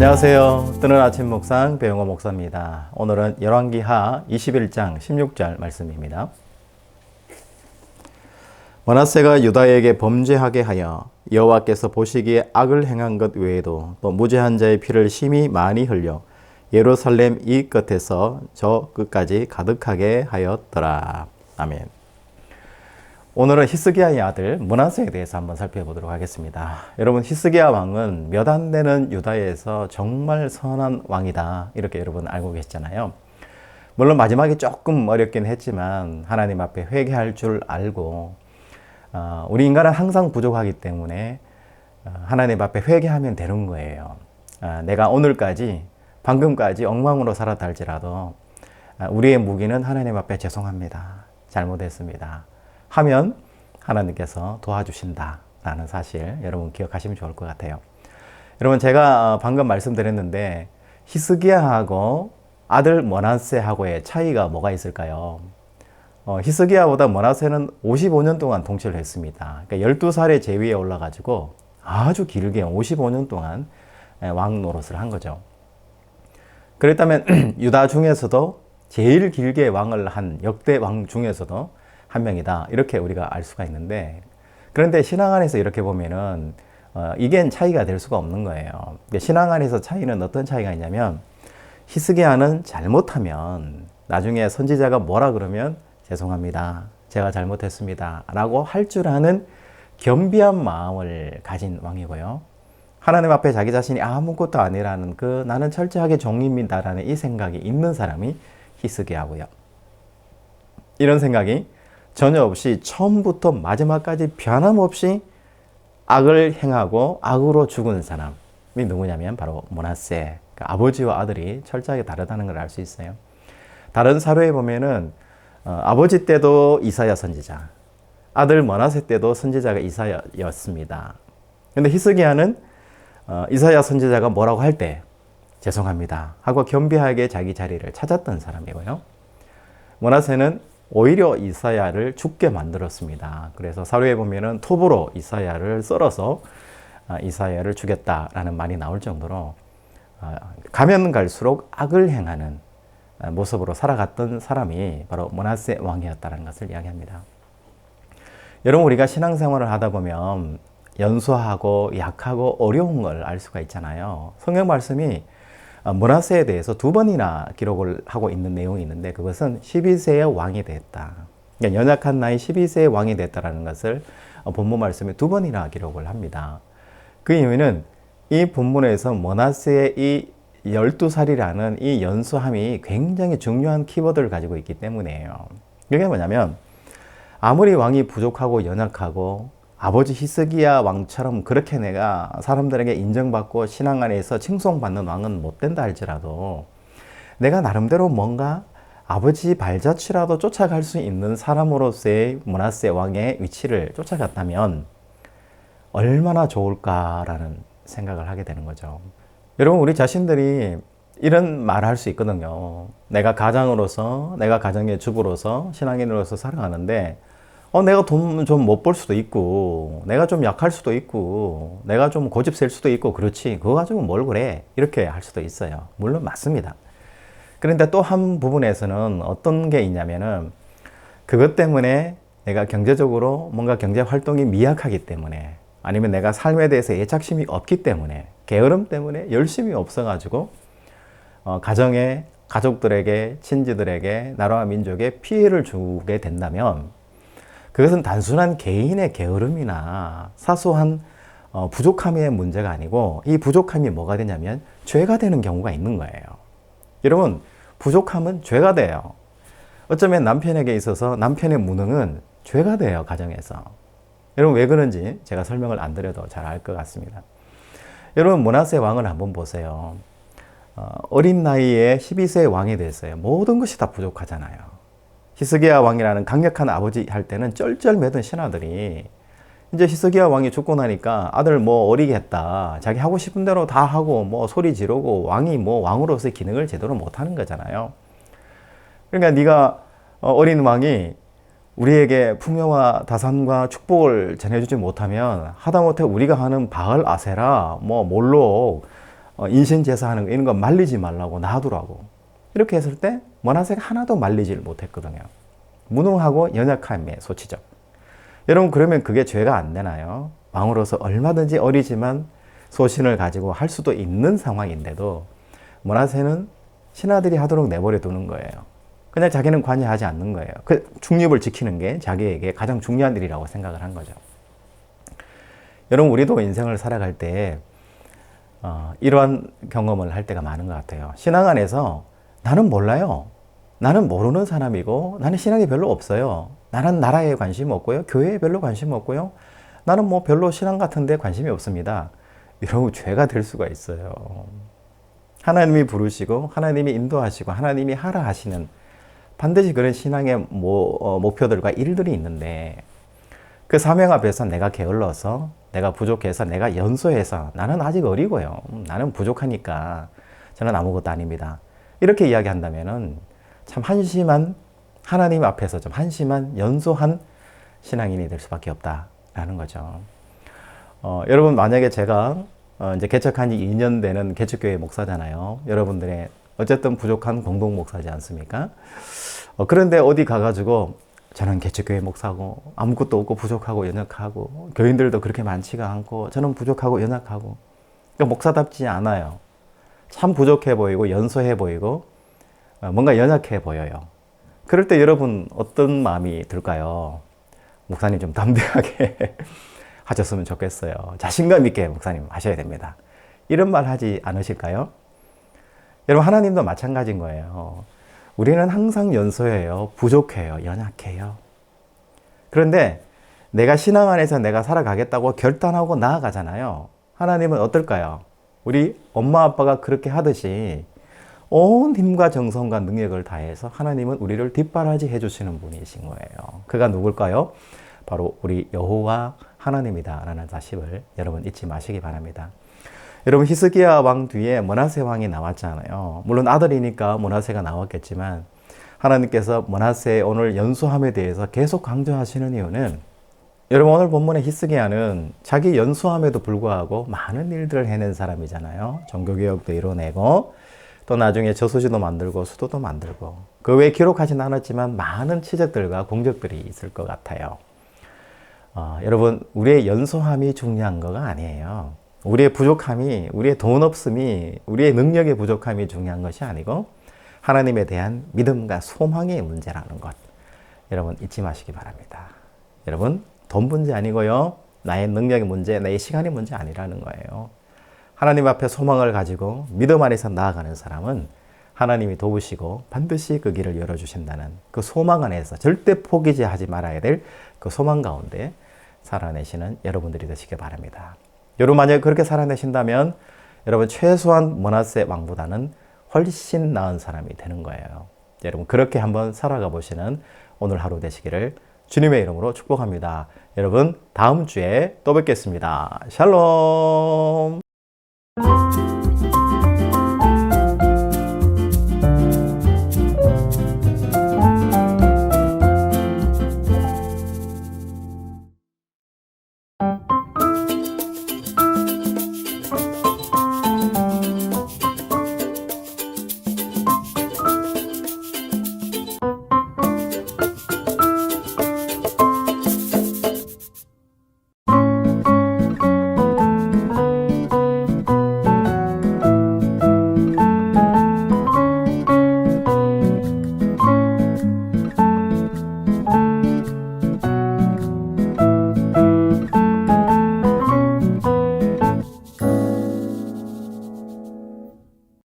안녕하세요. 뜨는 아침 묵상 배영호 목사입니다. 오늘은 열왕기하 21장 16절 말씀입니다. 머나세가 유다에게 범죄하게 하여 여호와께서 보시기에 악을 행한 것 외에도 또 무죄한 자의 피를 심히 많이 흘려 예루살렘 이 끝에서 저 끝까지 가득하게 하였더라. 아멘. 오늘은 히스기야의 아들 문하세에 대해서 한번 살펴보도록 하겠습니다. 여러분 히스기야 왕은 몇 안 되는 유다에서 정말 선한 왕이다 이렇게 여러분 알고 계시잖아요. 물론 마지막에 조금 어렵긴 했지만 하나님 앞에 회개할 줄 알고 어, 우리 인간은 항상 부족하기 때문에 어, 하나님 앞에 회개하면 되는 거예요. 어, 내가 오늘까지 방금까지 엉망으로 살았다 할지라도 어, 우리의 무기는 하나님 앞에 죄송합니다. 잘못했습니다. 하면 하나님께서 도와주신다라는 사실 여러분 기억하시면 좋을 것 같아요. 여러분 제가 방금 말씀드렸는데 히스기야하고 아들 머나세하고의 차이가 뭐가 있을까요? 어, 히스기야보다 머나세는 55년 동안 통치를 했습니다. 그러니까 12살에 제위에 올라가지고 아주 길게 55년 동안 왕 노릇을 한 거죠. 그랬다면 유다 중에서도 제일 길게 왕을 한 역대 왕 중에서도 한 명이다. 이렇게 우리가 알 수가 있는데 그런데 신앙 안에서 이렇게 보면은 어, 이게 차이가 될 수가 없는 거예요. 신앙 안에서 차이는 어떤 차이가 있냐면 히스기야는 잘못하면 나중에 선지자가 뭐라 그러면 죄송합니다. 제가 잘못했습니다. 라고 할 줄 아는 겸비한 마음을 가진 왕이고요. 하나님 앞에 자기 자신이 아무것도 아니라는 그 나는 철저하게 종입니다라는 이 생각이 있는 사람이 히스기야고요. 이런 생각이 전혀 없이 처음부터 마지막까지 변함없이 악을 행하고 악으로 죽은 사람이 누구냐면 바로 모나세 그러니까 아버지와 아들이 철저하게 다르다는 걸 알 수 있어요. 다른 사료에 보면은 어, 아버지 때도 이사야 선지자, 아들 머나세 때도 선지자가 이사야였습니다. 근데 히스기야는 어, 이사야 선지자가 뭐라고 할 때 죄송합니다 하고 겸비하게 자기 자리를 찾았던 사람이고요. 머나세는 오히려 이사야를 죽게 만들었습니다. 그래서 사료에 보면은 톱으로 이사야를 썰어서 아, 이사야를 죽였다라는 말이 나올 정도로 아, 가면 갈수록 악을 행하는 아, 모습으로 살아갔던 사람이 바로 모나세 왕이었다는 것을 이야기합니다. 여러분 우리가 신앙생활을 하다 보면 연소하고 약하고 어려운 걸 알 수가 있잖아요. 성경 말씀이 모나세에 대해서 두 번이나 기록을 하고 있는 내용이 있는데 그것은 12세의 왕이 됐다. 그러니까 연약한 나이 12세의 왕이 됐다라는 것을 본문 말씀에 두 번이나 기록을 합니다. 그 이유는 이 본문에서 모나세의 이 12살이라는 이 연수함이 굉장히 중요한 키워드를 가지고 있기 때문이에요. 그게 뭐냐면 아무리 왕이 부족하고 연약하고 아버지 히스기야 왕처럼 그렇게 내가 사람들에게 인정받고 신앙 안에서 칭송받는 왕은 못 된다 할지라도 내가 나름대로 뭔가 아버지 발자취라도 쫓아갈 수 있는 사람으로서의 문하세 왕의 위치를 쫓아갔다면 얼마나 좋을까라는 생각을 하게 되는 거죠. 여러분, 우리 자신들이 이런 말할수 있거든요. 내가 가장으로서, 내가 가정의 주부로서, 신앙인으로서 살아가는데, 어, 내가 돈 좀 못 벌 수도 있고, 내가 좀 약할 수도 있고, 내가 좀 고집 셀 수도 있고, 그렇지. 그거 가지고 뭘 그래? 이렇게 할 수도 있어요. 물론 맞습니다. 그런데 또 한 부분에서는 어떤 게 있냐면은, 그것 때문에 내가 경제적으로 뭔가 경제 활동이 미약하기 때문에, 아니면 내가 삶에 대해서 애착심이 없기 때문에, 게으름 때문에 열심히 없어가지고, 어, 가정에, 가족들에게, 친지들에게, 나라와 민족에 피해를 주게 된다면, 그것은 단순한 개인의 게으름이나 사소한 어, 부족함의 문제가 아니고 이 부족함이 뭐가 되냐면 죄가 되는 경우가 있는 거예요. 여러분, 부족함은 죄가 돼요. 어쩌면 남편에게 있어서 남편의 무능은 죄가 돼요, 가정에서. 여러분, 왜 그런지 제가 설명을 안 드려도 잘 알 것 같습니다. 여러분, 문하세 왕을 한번 보세요. 어, 어린 나이에 12세 왕이 됐어요. 모든 것이 다 부족하잖아요. 히스기야 왕이라는 강력한 아버지 할 때는 쩔쩔매던 신하들이 이제 히스기야 왕이 죽고 나니까 아들 뭐 어리게 했다. 자기 하고 싶은 대로 다 하고 뭐 소리 지르고 왕이 뭐 왕으로서의 기능을 제대로 못 하는 거잖아요. 그러니까 네가 어, 어린 왕이 우리에게 풍요와 다산과 축복을 전해주지 못하면 하다못해 우리가 하는 바알 아세라 뭐 몰록 어, 인신 제사하는 거 이런 거 말리지 말라고 놔두라고 이렇게 했을 때 모나세가 하나도 말리질 못했거든요. 무능하고 연약함의 소치죠. 여러분 그러면 그게 죄가 안 되나요? 왕으로서 얼마든지 어리지만 소신을 가지고 할 수도 있는 상황인데도 모나세는 신하들이 하도록 내버려 두는 거예요. 그냥 자기는 관여하지 않는 거예요. 그 중립을 지키는 게 자기에게 가장 중요한 일이라고 생각을 한 거죠. 여러분 우리도 인생을 살아갈 때 어, 이러한 경험을 할 때가 많은 것 같아요. 신앙 안에서 나는 몰라요. 나는 모르는 사람이고 나는 신앙이 별로 없어요. 나는 나라에 관심 없고요. 교회에 별로 관심 없고요. 나는 뭐 별로 신앙 같은데 관심이 없습니다. 이러면 죄가 될 수가 있어요. 하나님이 부르시고 하나님이 인도하시고 하나님이 하라 하시는 반드시 그런 신앙의 모, 어, 목표들과 일들이 있는데 그 사명 앞에서 내가 게을러서 내가 부족해서 내가 연소해서 나는 아직 어리고요. 음, 나는 부족하니까 저는 아무것도 아닙니다. 이렇게 이야기한다면은 참 한심한 하나님 앞에서 좀 한심한 연소한 신앙인이 될 수밖에 없다라는 거죠. 어, 여러분 만약에 제가 어, 이제 개척한 지 2년 되는 개척교회 목사잖아요. 여러분들의 어쨌든 부족한 공동 목사지 않습니까? 어, 그런데 어디 가가지고 저는 개척교회 목사고 아무것도 없고 부족하고 연약하고 교인들도 그렇게 많지가 않고 저는 부족하고 연약하고 그러니까 목사답지 않아요. 참 부족해 보이고 연소해 보이고 어, 뭔가 연약해 보여요. 그럴 때 여러분 어떤 마음이 들까요? 목사님 좀 담대하게 하셨으면 좋겠어요. 자신감 있게 목사님 하셔야 됩니다. 이런 말 하지 않으실까요? 여러분 하나님도 마찬가지인 거예요. 우리는 항상 연소해요. 부족해요. 연약해요. 그런데 내가 신앙 안에서 내가 살아가겠다고 결단하고 나아가잖아요. 하나님은 어떨까요? 우리 엄마 아빠가 그렇게 하듯이 온 힘과 정성과 능력을 다해서 하나님은 우리를 뒷바라지 해주시는 분이신 거예요. 그가 누굴까요? 바로 우리 여호와 하나님이다라는 사실을 여러분 잊지 마시기 바랍니다. 여러분 히스기야 왕 뒤에 머나세 왕이 나왔잖아요. 물론 아들이니까 머나세가 나왔겠지만 하나님께서 머나세의 오늘 연수함에 대해서 계속 강조하시는 이유는 여러분 오늘 본문의 히스기야는 자기 연수함에도 불구하고 많은 일들을 해낸 사람이잖아요. 종교개혁도 이뤄내고 또 나중에 저수지도 만들고 수도도 만들고 그 외에 기록하진 않았지만 많은 치적들과 공적들이 있을 것 같아요. 어, 여러분 우리의 연소함이 중요한 거가 아니에요. 우리의 부족함이 우리의 돈 없음이 우리의 능력의 부족함이 중요한 것이 아니고 하나님에 대한 믿음과 소망의 문제라는 것 여러분 잊지 마시기 바랍니다. 여러분 돈 문제 아니고요. 나의 능력의 문제, 나의 시간의 문제 아니라는 거예요. 하나님 앞에 소망을 가지고 믿음 안에서 나아가는 사람은 하나님이 도우시고 반드시 그 길을 열어주신다는 그 소망 안에서 절대 포기지 하지 말아야 될 그 소망 가운데 살아내시는 여러분들이 되시길 바랍니다. 여러분 만약 그렇게 살아내신다면 여러분 최소한 모나세 왕보다는 훨씬 나은 사람이 되는 거예요. 여러분 그렇게 한번 살아가 보시는 오늘 하루 되시기를 주님의 이름으로 축복합니다. 여러분 다음 주에 또 뵙겠습니다. 샬롬.